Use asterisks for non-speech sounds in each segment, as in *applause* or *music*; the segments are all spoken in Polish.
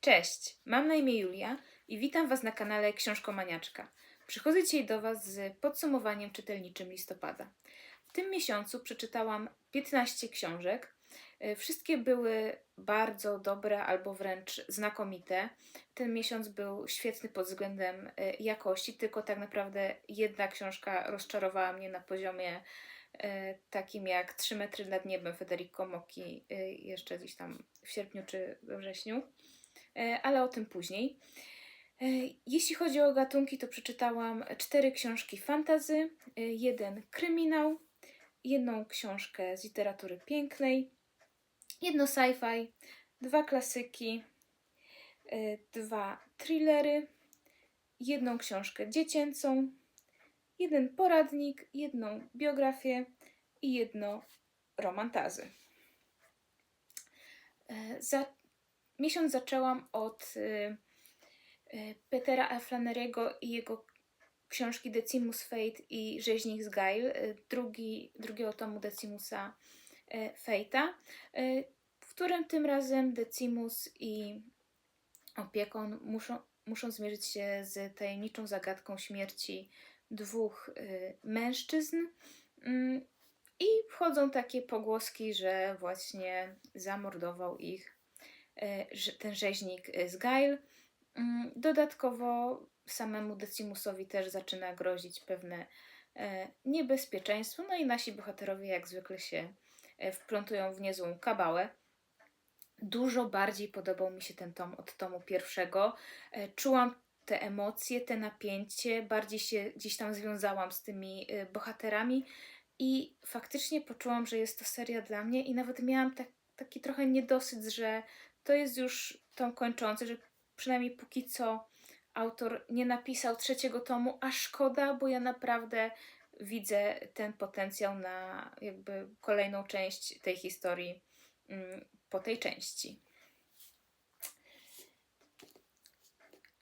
Cześć, mam na imię Julia i witam Was na kanale Książkomaniaczka. Przychodzę dzisiaj do Was z podsumowaniem czytelniczym listopada. W tym miesiącu przeczytałam 15 książek. E, Wszystkie były bardzo dobre albo wręcz znakomite. Ten miesiąc był świetny pod względem e, jakości, tylko tak naprawdę jedna książka rozczarowała mnie na poziomie e, takim jak 3 metry nad niebem Federico Mocchi jeszcze gdzieś tam w sierpniu czy we wrześniu. E, ale o tym później. E, Jeśli chodzi o gatunki, to przeczytałam cztery książki fantazy, e, jeden kryminał, jedną książkę z literatury pięknej, jedno sci-fi, dwa klasyki, dwa thrillery, jedną książkę dziecięcą, jeden poradnik, jedną biografię i jedno romantazy. Za miesiąc zaczęłam od y, y, Petera A. Flannery'ego i jego książki Decimus Fate i Rzeźnik z Gail, y, drugi, drugiego tomu Decimusa Fate'a, w którym tym razem Decimus i opiekun muszą, muszą zmierzyć się z tajemniczą zagadką śmierci dwóch mężczyzn. Mm, I wchodzą takie pogłoski, że właśnie zamordował ich ten rzeźnik e, z Gail. Mm, Dodatkowo samemu Decimusowi też zaczyna grozić pewne e, niebezpieczeństwo, no i nasi bohaterowie jak zwykle się e, wplątują w niezłą kabałę. Dużo bardziej podobał mi się ten tom od tomu pierwszego. E, Czułam te emocje, te napięcie, bardziej się gdzieś tam związałam z tymi e, bohaterami i faktycznie poczułam, że jest to seria dla mnie i nawet miałam tak, taki trochę niedosyt, że to jest już tom kończący, że przynajmniej póki co autor nie napisał trzeciego tomu, a szkoda, bo ja naprawdę widzę ten potencjał na jakby kolejną część tej historii mm, po tej części.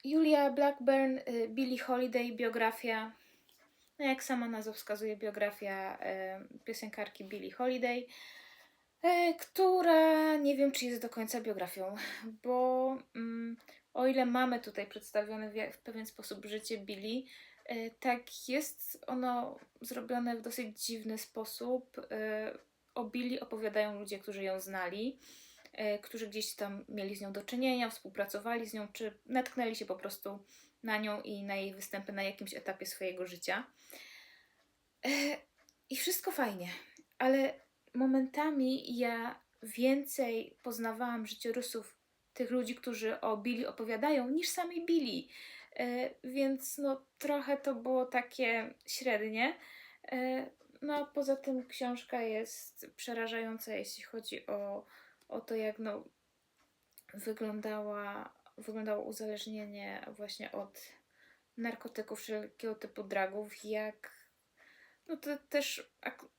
Julia Blackburn, y, Billie Holiday, biografia, no jak sama nazwa wskazuje, biografia e, piosenkarki Billie Holiday, która nie wiem, czy jest do końca biografią, bo mm, o ile mamy tutaj przedstawione w, w pewien sposób życie Billie, e, tak jest ono zrobione w dosyć dziwny sposób. E, o Billie opowiadają ludzie, którzy ją znali, e, którzy gdzieś tam mieli z nią do czynienia, współpracowali z nią, czy natknęli się po prostu na nią i na jej występy na jakimś etapie swojego życia. E, I wszystko fajnie, ale momentami ja więcej poznawałam życiorysów tych ludzi, którzy o Billy opowiadają, niż samej Billy. E, Więc no trochę to było takie średnie. E, No a poza tym książka jest przerażająca, jeśli chodzi o, o to, jak no, wyglądała, wyglądało uzależnienie właśnie od narkotyków, wszelkiego typu dragów, jak no to też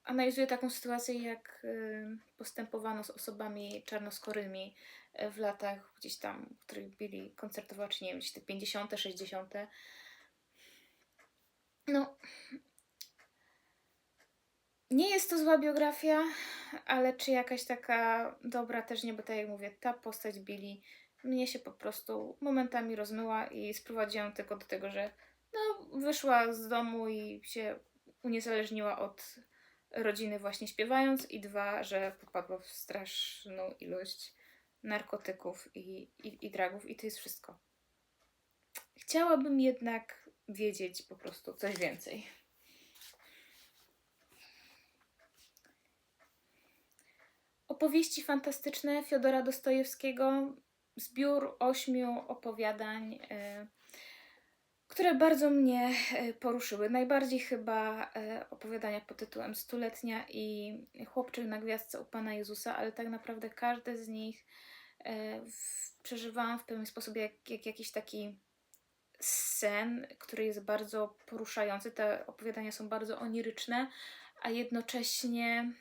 analizuje taką sytuację, jak y, postępowano z osobami czarnoskórymi y, w latach gdzieś tam, w których byli koncertowacze, nie wiem, gdzieś te 50., 60. No, nie jest to zła biografia, ale czy jakaś taka dobra też nie, bo tak jak mówię, ta postać Billy mnie się po prostu momentami rozmyła i sprowadziła ją tylko do tego, że no, wyszła z domu i się uniezależniła od rodziny właśnie śpiewając i dwa, że popadła w straszną ilość narkotyków i, i, i dragów i to jest wszystko. Chciałabym jednak wiedzieć po prostu coś więcej. Opowieści fantastyczne Fiodora Dostojewskiego, zbiór ośmiu opowiadań, e, które bardzo mnie e, poruszyły. Najbardziej chyba e, opowiadania pod tytułem Stuletnia i Chłopczyk na gwiazdce u Pana Jezusa, ale tak naprawdę każde z nich e, przeżywałam w pewien sposób jak, jak jakiś taki sen, który jest bardzo poruszający. Te opowiadania są bardzo oniryczne, a jednocześnie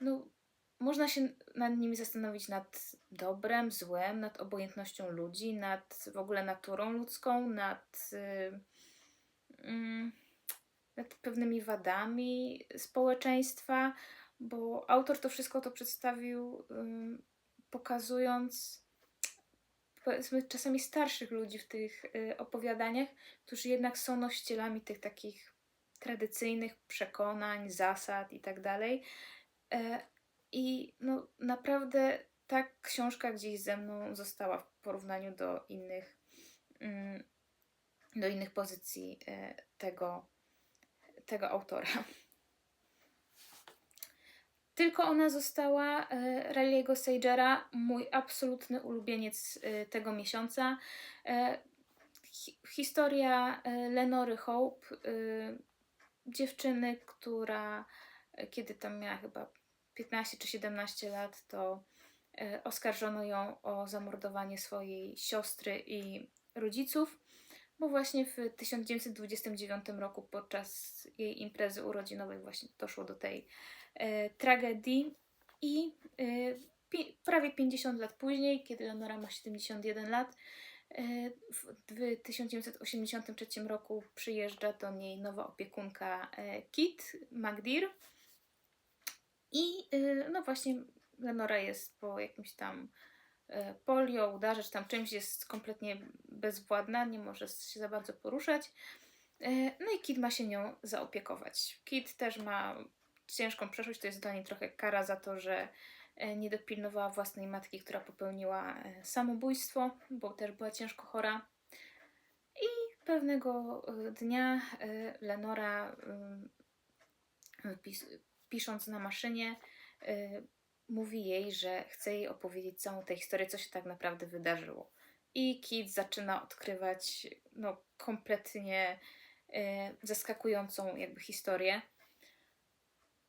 no, można się nad nimi zastanowić nad dobrem, złem, nad obojętnością ludzi, nad w ogóle naturą ludzką, nad, y, mm, nad pewnymi wadami społeczeństwa, bo autor to wszystko to przedstawił, ym, pokazując powiedzmy czasami starszych ludzi w tych y, opowiadaniach, którzy jednak są nosicielami tych takich tradycyjnych przekonań, zasad i tak dalej. I no, naprawdę ta książka gdzieś ze mną została w porównaniu do innych, mm, do innych pozycji e, tego, tego autora. *laughs* Tylko ona została e, Riley'ego Sagera, mój absolutny ulubieniec e, tego miesiąca. Hi historia Lenory Hope, dziewczyny, która kiedy tam miała chyba 15 czy 17 lat, to e, oskarżono ją o zamordowanie swojej siostry i rodziców, bo właśnie w 1929 roku podczas jej imprezy urodzinowej właśnie doszło do tej e, tragedii i e, prawie 50 lat później, kiedy Leonora ma 71 lat, w, w 1983 roku przyjeżdża do niej nowa opiekunka Kit McDear i e, no właśnie Lenora jest po jakimś tam e, polio, udarze, czy tam czymś jest kompletnie bezwładna, nie może się za bardzo poruszać. E, No i Kit ma się nią zaopiekować. Kit też ma ciężką przeszłość, to jest dla niej trochę kara za to, że nie dopilnowała własnej matki, która popełniła samobójstwo, bo też była ciężko chora. I pewnego dnia Lenora, pisząc na maszynie, e, mówi jej, że chce jej opowiedzieć całą tę historię, co się tak naprawdę wydarzyło. I Kit zaczyna odkrywać no, kompletnie e, zaskakującą jakby historię.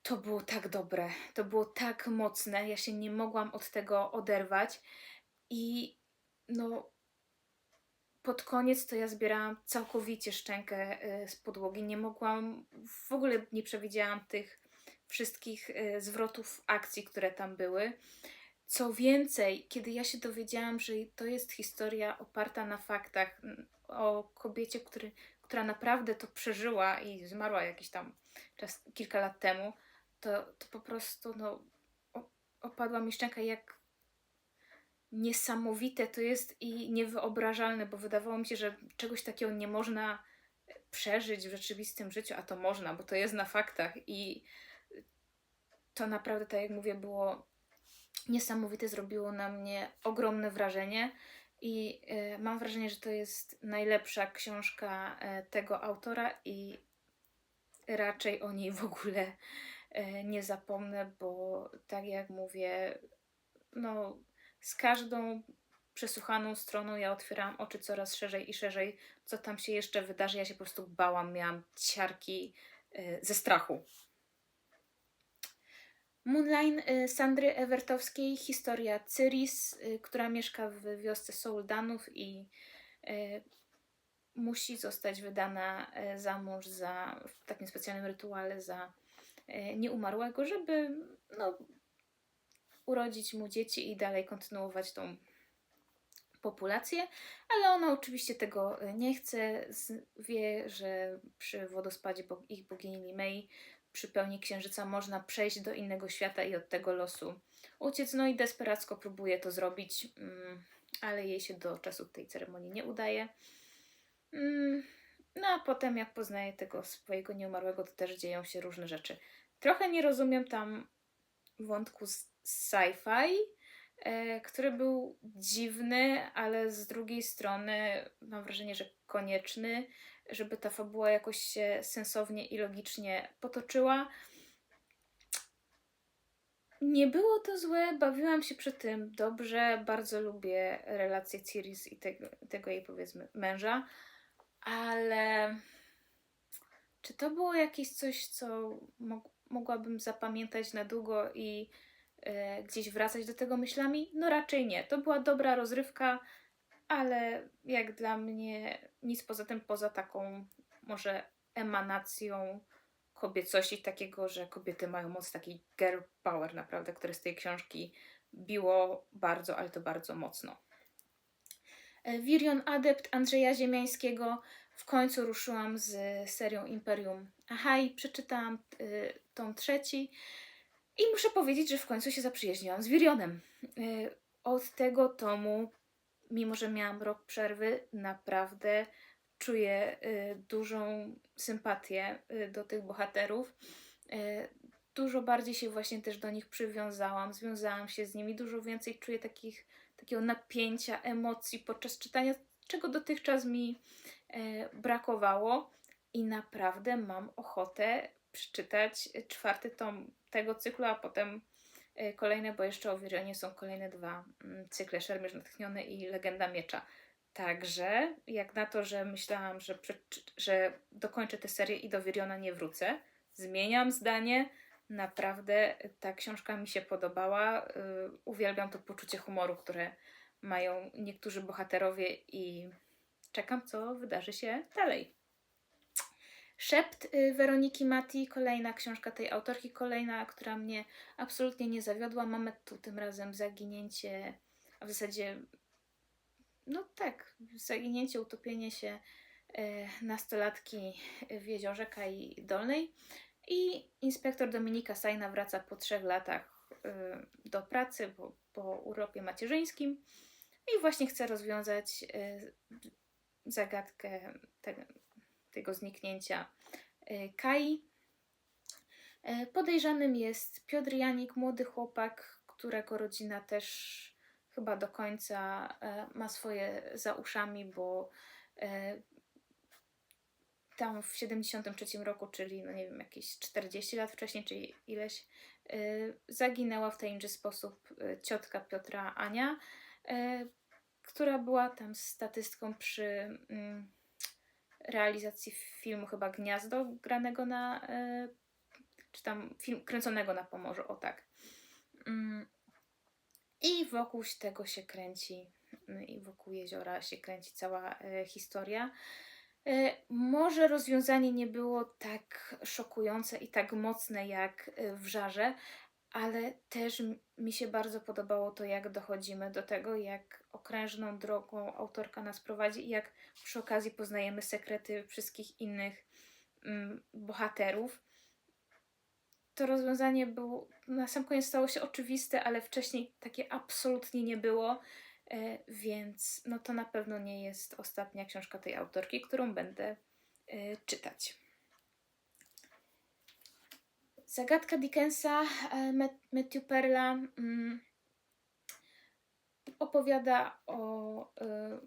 To było tak dobre, to było tak mocne, ja się nie mogłam od tego oderwać i no pod koniec to ja zbierałam całkowicie szczękę e, z podłogi, nie mogłam, w ogóle nie przewidziałam tych wszystkich e, zwrotów akcji, które tam były. Co więcej, kiedy ja się dowiedziałam, że to jest historia oparta na faktach o kobiecie, który, która naprawdę to przeżyła i zmarła jakiś tam czas, kilka lat temu, to, to po prostu no, opadła mi szczęka, jak niesamowite to jest i niewyobrażalne, bo wydawało mi się, że czegoś takiego nie można przeżyć w rzeczywistym życiu, a to można, bo to jest na faktach i to naprawdę, tak jak mówię, było niesamowite, zrobiło na mnie ogromne wrażenie i e, mam wrażenie, że to jest najlepsza książka e, tego autora i raczej o niej w ogóle e, nie zapomnę, bo tak jak mówię, no z każdą przesłuchaną stroną ja otwierałam oczy coraz szerzej i szerzej, co tam się jeszcze wydarzy. Ja się po prostu bałam, miałam ciarki ze strachu. Moonline y, Sandry Ewertowskiej, historia Cyris, y, która mieszka w wiosce Souldanów i y, musi zostać wydana za mąż za, w takim specjalnym rytuale za nieumarłego, żeby no, urodzić mu dzieci i dalej kontynuować tą populację, ale ona oczywiście tego nie chce. Wie, że przy wodospadzie ich bogini Limei przy pełni księżyca można przejść do innego świata i od tego losu uciec. No i desperacko próbuje to zrobić, mm, ale jej się do czasu tej ceremonii nie udaje. Mm, No a potem, jak poznaje tego swojego nieumarłego, to też dzieją się różne rzeczy. Trochę nie rozumiem tam wątku sci-fi, e, który był dziwny, ale z drugiej strony mam wrażenie, że konieczny, żeby ta fabuła jakoś się sensownie i logicznie potoczyła. Nie było to złe, bawiłam się przy tym dobrze, bardzo lubię relację Ciris i tego, tego jej powiedzmy męża, ale czy to było jakieś coś, co mog- mogłabym zapamiętać na długo i e, gdzieś wracać do tego myślami? No raczej nie. To była dobra rozrywka, ale jak dla mnie nic poza tym, poza taką może emanacją kobiecości, takiego, że kobiety mają moc takiej girl power naprawdę, które z tej książki biło bardzo, ale to bardzo mocno. E, Wirion Adept Andrzeja Ziemiańskiego. W końcu ruszyłam z serią Imperium Ahai. Przeczytałam y, tom trzeci i muszę powiedzieć, że w końcu się zaprzyjaźniłam z Wirionem. Y, od tego tomu mimo że miałam rok przerwy, naprawdę czuję y, dużą sympatię y, do tych bohaterów. Y, dużo bardziej się właśnie też do nich przywiązałam, związałam się z nimi, dużo więcej czuję takich, takiego napięcia, emocji podczas czytania, czego dotychczas mi brakowało i naprawdę mam ochotę przeczytać czwarty tom tego cyklu, a potem kolejne, bo jeszcze o Wirionie są kolejne dwa mm, cykle, Szermierz Natchniony i Legenda Miecza. Także, jak na to, że myślałam, że, że dokończę tę serię i do Wiriona nie wrócę, zmieniam zdanie. Naprawdę ta książka mi się podobała. Y, uwielbiam to poczucie humoru, które mają niektórzy bohaterowie i czekam, co wydarzy się dalej. Szept y, Weroniki Mati, kolejna książka tej autorki, kolejna, która mnie absolutnie nie zawiodła. Mamy tu tym razem zaginięcie, a w zasadzie, no tak, zaginięcie, utopienie się e, nastolatki w jeziorze Kai Dolnej. I inspektor Dominika Sajna wraca po trzech latach y, do pracy po, po urlopie macierzyńskim i właśnie chce rozwiązać y, zagadkę te, tego zniknięcia y, Kai. Y, Podejrzanym jest Piotr Janik, młody chłopak, którego rodzina też chyba do końca y, ma swoje za uszami, bo tam w 73 roku, czyli no nie wiem, jakieś 40 lat wcześniej, czyli ileś, zaginęła w tajemniczy sposób ciotka Piotra Ania, która była tam statystką przy mm, realizacji filmu chyba Gniazdo, granego na, y, czy tam film kręconego na Pomorzu, o tak. Mm. I wokół tego się kręci, y, i wokół jeziora się kręci cała y, historia. E, Może rozwiązanie nie było tak szokujące i tak mocne jak e, w żarze, ale też mi się bardzo podobało to, jak dochodzimy do tego, jak okrężną drogą autorka nas prowadzi i jak przy okazji poznajemy sekrety wszystkich innych mm, bohaterów. To rozwiązanie było, na sam koniec stało się oczywiste, ale wcześniej takie absolutnie nie było. E, więc no to na pewno nie jest ostatnia książka tej autorki, którą będę e, czytać. Zagadka Dickensa, e, Matthew Perla mm, opowiada o e,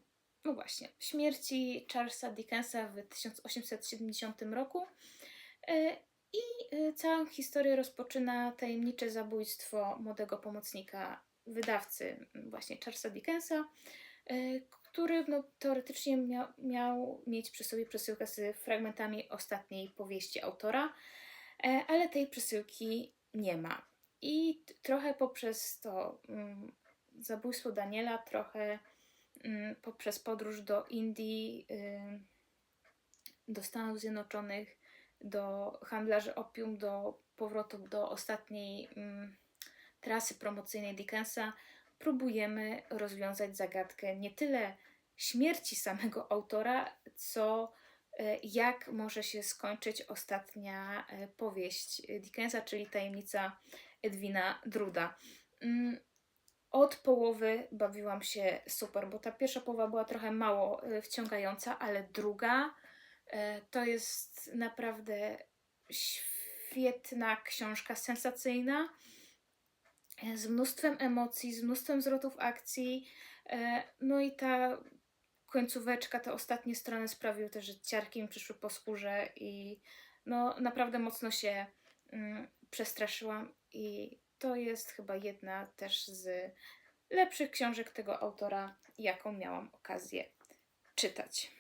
no właśnie, śmierci Charlesa Dickensa w 1870 roku. E, i całą historię rozpoczyna tajemnicze zabójstwo młodego pomocnika wydawcy m, właśnie Charlesa Dickensa, który no, teoretycznie miał, miał mieć przy sobie przesyłkę z fragmentami ostatniej powieści autora, ale tej przesyłki nie ma. I trochę poprzez to mm, zabójstwo Daniela, trochę mm, poprzez podróż do Indii, y, do Stanów Zjednoczonych, do handlarzy opium, do powrotu do ostatniej mm, trasy promocyjnej Dickensa, próbujemy rozwiązać zagadkę nie tyle śmierci samego autora, co e, jak może się skończyć ostatnia e, powieść Dickensa, czyli tajemnica Edwina Druda. Mm, Od połowy bawiłam się super, bo ta pierwsza połowa była trochę mało e, wciągająca, ale druga e, to jest naprawdę świetna książka, sensacyjna, e, z mnóstwem emocji, z mnóstwem zwrotów akcji. e, No i ta końcóweczka, te ostatnie strony sprawiły też, że ciarki mi przyszły po skórze i no naprawdę mocno się mm, przestraszyłam i to jest chyba jedna też z lepszych książek tego autora, jaką miałam okazję czytać.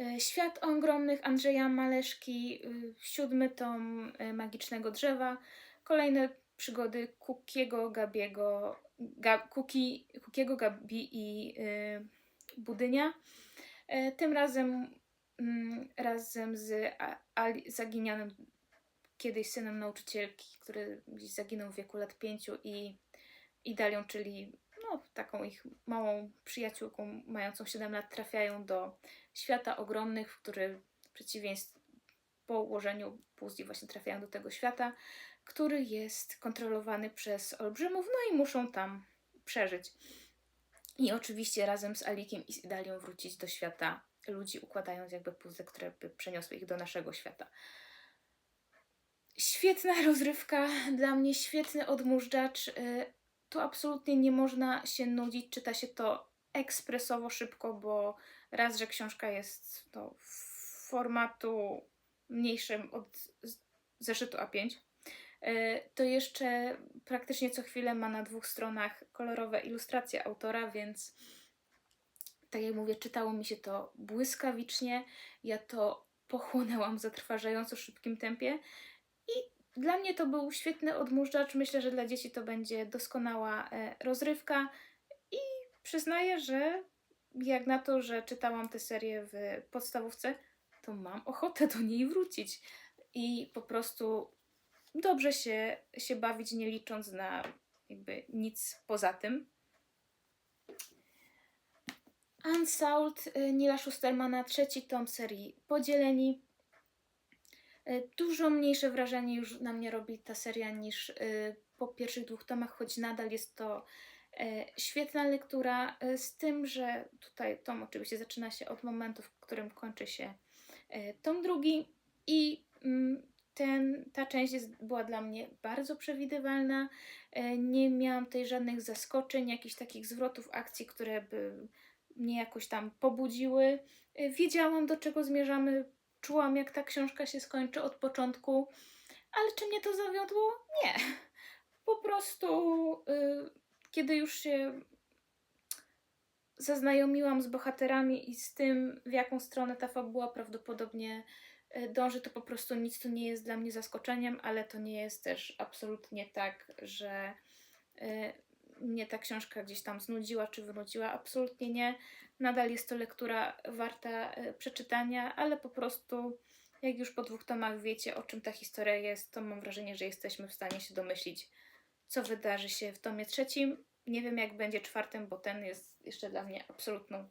E, Świat ogromnych Andrzeja Maleszki, y, siódmy tom y, Magicznego Drzewa, kolejne przygody Kukiego, Gabiego, Ga, Kuki, Kukiego, Gabi i y, Budynia. E, Tym razem mm, razem z Ali, zaginionym kiedyś synem nauczycielki, który gdzieś zaginął w wieku lat pięciu i, i Dalią, czyli no, taką ich małą przyjaciółką mającą 7 lat, trafiają do świata ogromnych, w który w przeciwieństwie po ułożeniu właśnie trafiają do tego świata, który jest kontrolowany przez olbrzymów, no i muszą tam przeżyć. I oczywiście razem z Alikiem i z Idalią wrócić do świata ludzi, układając jakby puzzle, które by przeniosły ich do naszego świata. Świetna rozrywka, dla mnie świetny odmurzacz. y, Tu absolutnie nie można się nudzić, czyta się to ekspresowo szybko, bo raz, że książka jest no, formatu mniejszym od zeszytu A5, y, to jeszcze praktycznie co chwilę ma na dwóch stronach kolorowe ilustracje autora, więc tak jak mówię, czytało mi się to błyskawicznie. Ja to pochłonęłam w zatrważająco szybkim tempie i dla mnie to był świetny odmurzacz. Myślę, że dla dzieci to będzie doskonała e, rozrywka i przyznaję, że jak na to, że czytałam tę serię w podstawówce, to mam ochotę do niej wrócić i po prostu dobrze się, się bawić, nie licząc na jakby nic poza tym. Unsold y, Nila Schustermana, trzeci tom serii Podzieleni. Y, Dużo mniejsze wrażenie już na mnie robi ta seria niż y, po pierwszych dwóch tomach, choć nadal jest to świetna lektura, z tym, że tutaj tom oczywiście zaczyna się od momentu, w którym kończy się tom drugi i mm, ten, ta część jest, była dla mnie bardzo przewidywalna. E, Nie miałam tutaj żadnych zaskoczeń, jakichś takich zwrotów akcji, które by mnie jakoś tam pobudziły. Y, Wiedziałam, do czego zmierzamy, czułam, jak ta książka się skończy od początku, ale czy mnie to zawiodło? Nie. Po prostu, y, kiedy już się zaznajomiłam z bohaterami i z tym, w jaką stronę ta fabuła prawdopodobnie y, dąży, to po prostu nic tu nie jest dla mnie zaskoczeniem, ale to nie jest też absolutnie tak, że y, mnie ta książka gdzieś tam znudziła czy wynudziła. Absolutnie nie. Nadal jest to lektura warta e, przeczytania, ale po prostu jak już po dwóch tomach wiecie, o czym ta historia jest, to mam wrażenie, że jesteśmy w stanie się domyślić, co wydarzy się w tomie trzecim. Nie wiem, jak będzie czwartym, bo ten jest jeszcze dla mnie absolutną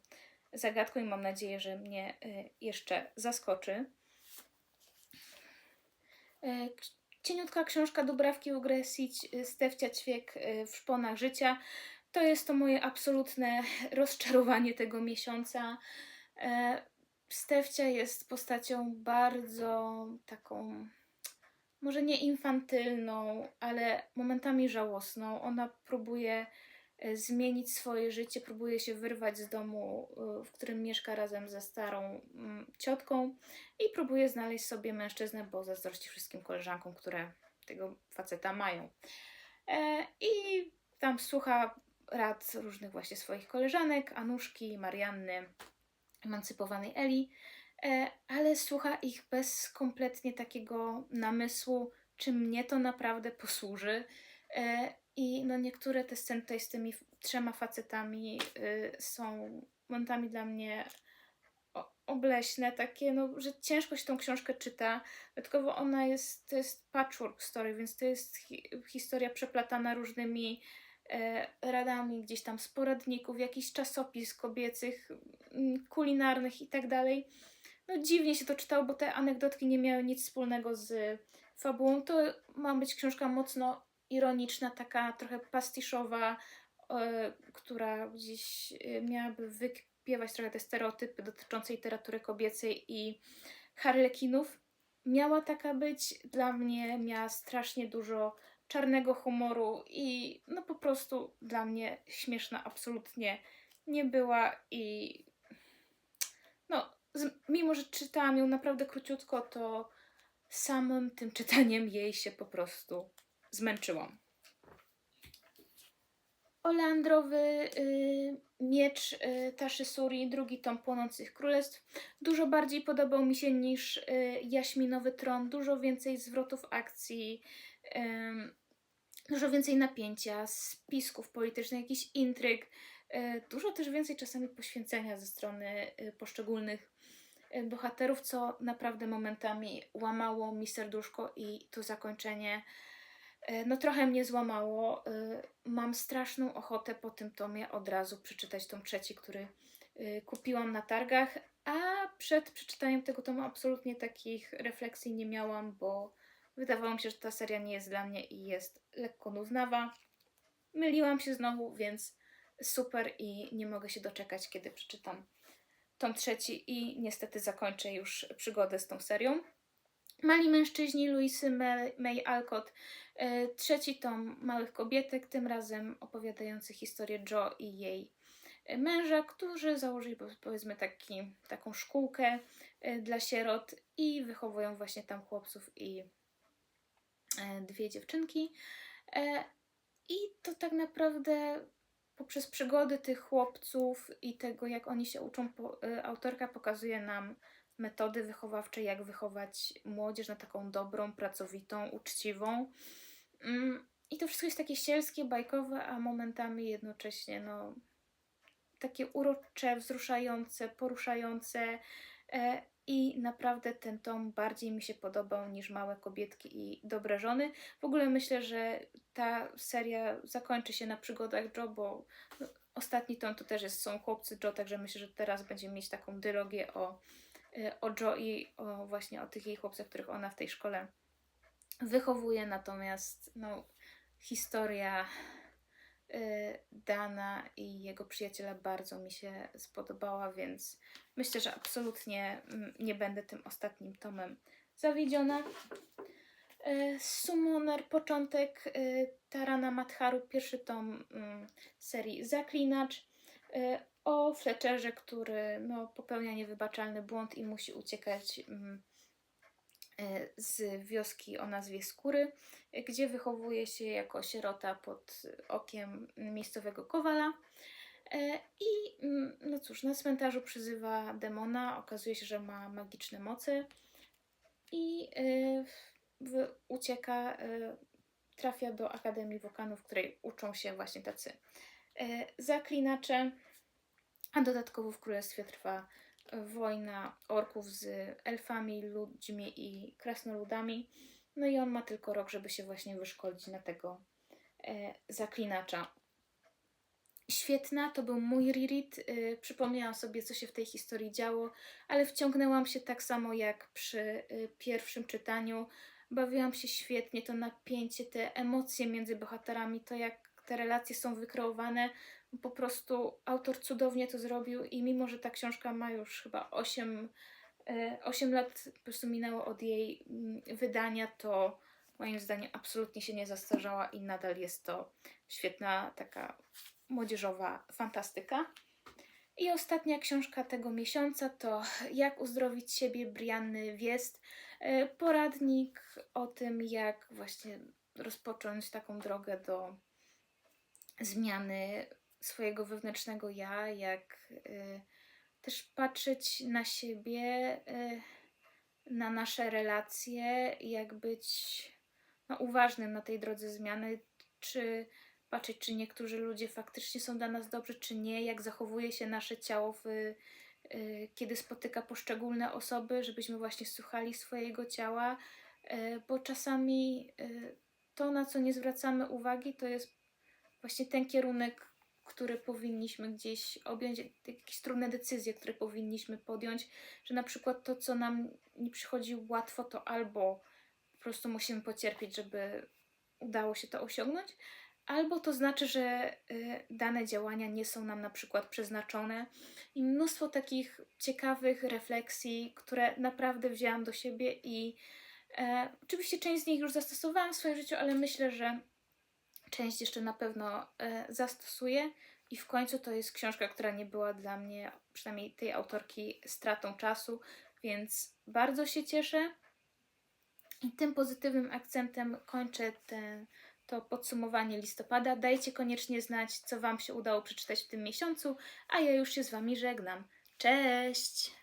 zagadką i mam nadzieję, że mnie e, jeszcze zaskoczy. E, Cieniutka książka Dubrawki Ugresić, Stefcia Ćwiek y, w szponach życia. To jest to moje absolutne *laughs* rozczarowanie tego miesiąca. E, Stefcia jest postacią bardzo taką, może nie infantylną, ale momentami żałosną. Ona próbuje e, zmienić swoje życie, próbuje się wyrwać z domu, y, w którym mieszka razem ze starą mm, ciotką i próbuje znaleźć sobie mężczyznę, bo zazdrości wszystkim koleżankom, które tego faceta mają. E, I tam słucha rad różnych właśnie swoich koleżanek, Anuszki, Marianny, emancypowanej Eli, e, ale słucha ich bez kompletnie takiego namysłu, czy mnie to naprawdę posłuży. I no niektóre te sceny tutaj z tymi trzema facetami y, są momentami dla mnie obleśne, takie, no, że ciężko się tą książkę czyta. Dodatkowo ona jest, to jest patchwork story, więc to jest hi historia przeplatana różnymi e, radami gdzieś tam z poradników, jakichś czasopis kobiecych, kulinarnych i tak dalej. No dziwnie się to czytało, bo te anegdotki nie miały nic wspólnego z fabułą. To ma być książka mocno ironiczna, taka trochę pastiszowa, e, która gdzieś e, miałaby wykpiewać trochę te stereotypy dotyczące literatury kobiecej i harlekinów. Miała taka być, dla mnie miała strasznie dużo czarnego humoru i no po prostu dla mnie śmieszna absolutnie nie była i no mimo, że czytałam ją naprawdę króciutko, to samym tym *laughs* czytaniem jej się po prostu zmęczyłam. Oleandrowy y, miecz y, Taszy Suri, drugi tom Płonących Królestw. Dużo bardziej podobał mi się niż y, Jaśminowy Tron. Dużo więcej zwrotów akcji, ym, dużo więcej napięcia, spisków politycznych, jakichś intryg. y, Dużo też więcej czasami poświęcenia ze strony y, poszczególnych y, bohaterów, co naprawdę momentami łamało mi serduszko i to zakończenie no trochę mnie złamało. Y, Mam straszną ochotę po tym tomie od razu przeczytać tom trzeci, który y, kupiłam na targach, a przed przeczytaniem tego tomu absolutnie takich refleksji nie miałam, bo wydawało mi się, że ta seria nie jest dla mnie i jest lekko nudnawa. Myliłam się znowu, więc super i nie mogę się doczekać, kiedy przeczytam tom trzeci i niestety zakończę już przygodę z tą serią. Mali mężczyźni Louisy May, Alcott, e, trzeci tom Małych Kobietek, tym razem opowiadający historię Jo i jej e, męża, którzy założyli po- powiedzmy taki, taką szkółkę e, dla sierot i wychowują właśnie tam chłopców i dwie dziewczynki. I to tak naprawdę poprzez przygody tych chłopców i tego, jak oni się uczą, autorka pokazuje nam metody wychowawcze, jak wychować młodzież na taką dobrą, pracowitą, uczciwą. Mm, I to wszystko jest takie sielskie, bajkowe, a momentami jednocześnie no, takie urocze, wzruszające, poruszające. E, I naprawdę ten tom bardziej mi się podobał niż Małe Kobietki i Dobre Żony. W ogóle myślę, że ta seria zakończy się na przygodach Jo, bo ostatni tom to też jest, są chłopcy Jo, także myślę, że teraz będziemy mieć taką dylogię o, o Jo i o właśnie o tych jej chłopcach, których ona w tej szkole wychowuje. Natomiast no, historia y, Dana i jego przyjaciela bardzo mi się spodobała, więc myślę, że absolutnie mm, nie będę tym ostatnim tomem zawiedziona. E, Summoner, początek e, Tarana Madharu, pierwszy tom mm, serii Zaklinacz. O Fletcherze, który no, popełnia niewybaczalny błąd i musi uciekać mm, e, z wioski o nazwie Skóry, gdzie wychowuje się jako sierota pod okiem miejscowego kowala. E, I mm, no cóż, na cmentarzu przyzywa demona, okazuje się, że ma magiczne moce i e, w, ucieka, trafia do Akademii Wokanów, w której uczą się właśnie tacy zaklinacze, a dodatkowo w królestwie trwa e, wojna orków z elfami, ludźmi i krasnoludami. No i on ma tylko rok, żeby się właśnie wyszkolić na tego e, zaklinacza. Świetna, to był mój reread. Y, przypomniałam sobie, co się w tej historii działo, ale wciągnęłam się tak samo jak przy y, pierwszym czytaniu. Bawiłam się świetnie, to napięcie, te emocje między bohaterami, to jak te relacje są wykreowane. Po prostu autor cudownie to zrobił i mimo, że ta książka ma już chyba 8, 8 lat po prostu minęło od jej mm, wydania, to moim zdaniem absolutnie się nie zastarzała i nadal jest to świetna taka młodzieżowa fantastyka. I ostatnia książka tego miesiąca to Jak uzdrowić siebie Brianny Wiest. E, Poradnik o tym, jak właśnie rozpocząć taką drogę do zmiany swojego wewnętrznego ja, jak e, też patrzeć na siebie, e, na nasze relacje, jak być no, uważnym na tej drodze zmiany, czy patrzeć, czy niektórzy ludzie faktycznie są dla nas dobrzy, czy nie, jak zachowuje się nasze ciało, w, y, kiedy spotyka poszczególne osoby, żebyśmy właśnie słuchali swojego ciała, y, bo czasami y, to, na co nie zwracamy uwagi, to jest właśnie ten kierunek, który powinniśmy gdzieś objąć, jakieś trudne decyzje, które powinniśmy podjąć, że na przykład to, co nam nie przychodzi łatwo, to albo po prostu musimy pocierpieć, żeby udało się to osiągnąć, albo to znaczy, że y, dane działania nie są nam na przykład przeznaczone. I mnóstwo takich ciekawych refleksji, które naprawdę wzięłam do siebie i e, oczywiście część z nich już zastosowałam w swoim życiu, ale myślę, że część jeszcze na pewno e, zastosuję. I w końcu to jest książka, która nie była dla mnie, przynajmniej tej autorki, stratą czasu, więc bardzo się cieszę. I tym pozytywnym akcentem kończę ten, to podsumowanie listopada. Dajcie koniecznie znać, co Wam się udało przeczytać w tym miesiącu, a ja już się z Wami żegnam. Cześć!